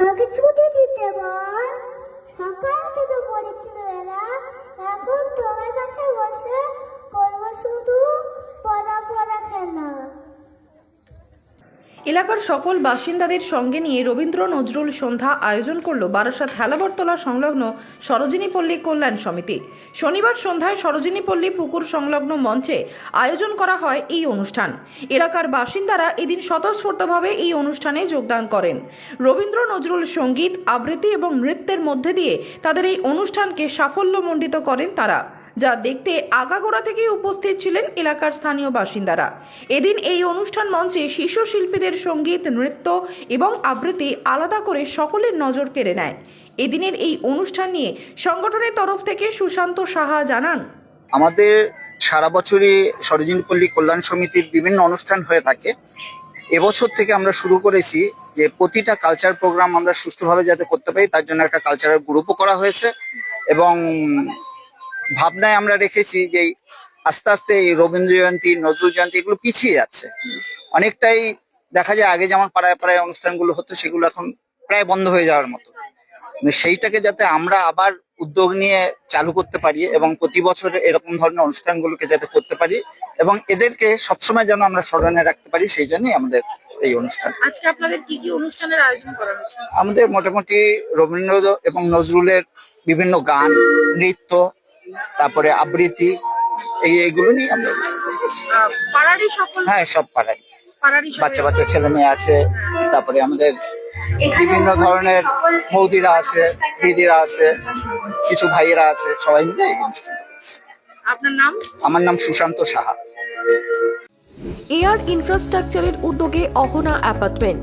আমাকে ছুটি দিতে বল। সকাল থেকে পড়েছিল এরা এলাকার সকল বাসিন্দাদের সঙ্গে নিয়ে রবীন্দ্র নজরুল সন্ধ্যা আয়োজন করল বারাসাত হেলাবরতলা সংলগ্ন সরোজিনী পল্লী কল্যাণ সমিতি। শনিবার সন্ধ্যায় সরোজিনী পল্লী পুকুর সংলগ্ন মঞ্চে আয়োজন করা হয় এই অনুষ্ঠান। এলাকার বাসিন্দারা এদিন স্বতঃস্ফূর্তভাবে এই অনুষ্ঠানে যোগদান করেন। রবীন্দ্র নজরুল সংগীত, আবৃত্তি এবং নৃত্যের মধ্যে দিয়ে তাদের এই অনুষ্ঠানকে সাফল্যমণ্ডিত করেন তারা। যা দেখতে আগাগোড়া থেকেই উপস্থিত ছিলেন এলাকার স্থানীয় বাসিন্দারা। এদিন এই অনুষ্ঠান মঞ্চে শিশু শিল্পীদের সংগীত, নৃত্য এবং আবৃত্তি আলাদা করে সকলের নজর কেড়ে নেয়। এদিনের এই অনুষ্ঠান নিয়ে সংগঠনের তরফ থেকে সুশান্ত সাহা জানান। আমাদের সারা বছরই সরোজিনী পল্লী কল্যাণ সমিতির বিভিন্ন অনুষ্ঠান হয়ে থাকে। এবছর থেকে আমরা শুরু করেছি যে প্রতিটা কালচার প্রোগ্রাম আমরা সুষ্ঠুভাবে যাতে করতে পারি, তার জন্য একটা কালচারাল গ্রুপও করা হয়েছে। এবং ভাবনায় আমরা রেখেছি যে আস্তে আস্তে এই রবীন্দ্র জয়ন্তী নজরুল জয়ন্তী এগুলো পিছিয়ে যাচ্ছে। অনেকটাই দেখা যায় আগে যেমন পাড়ায় পাড়ায় অনুষ্ঠানগুলো হতো সেগুলো এখন প্রায় বন্ধ হয়ে যাওয়ার মতো। মানে সেইটাকে যাতে আমরা আবার উদ্যোগ নিয়ে চালু করতে পারি এবং প্রতি বছর এরকম ধরনের অনুষ্ঠানগুলোকে যাতে করতে পারি এবং এদেরকে সবসময় যেন আমরা স্মরণে রাখতে পারি সেই জন্যই আমাদের এই অনুষ্ঠান। আজকে আপনাদের কি কি অনুষ্ঠানের আয়োজন করা হয়েছে? আমাদের মোটামুটি রবীন্দ্র এবং নজরুলের বিভিন্ন গান নৃত্য তারপরে আবৃত্তি এই এইগুলো নিয়ে আমরা পাড়ারই সকল হ্যাঁ সব পাড়ারই। বাচ্চা বাচ্চা ছেলে মেয়ে আছে তারপরে আমাদের বিভিন্ন ধরনের বৌদিরা আছে দিদিরা আছে কিছু ভাইয়েরা আছে সবাই মিলে। আপনার নাম? আমার নাম সুশান্ত সাহা। এয়ার ইনফ্রাস্ট্রাকচারের উদ্যোগে অহনা অ্যাপার্টমেন্ট।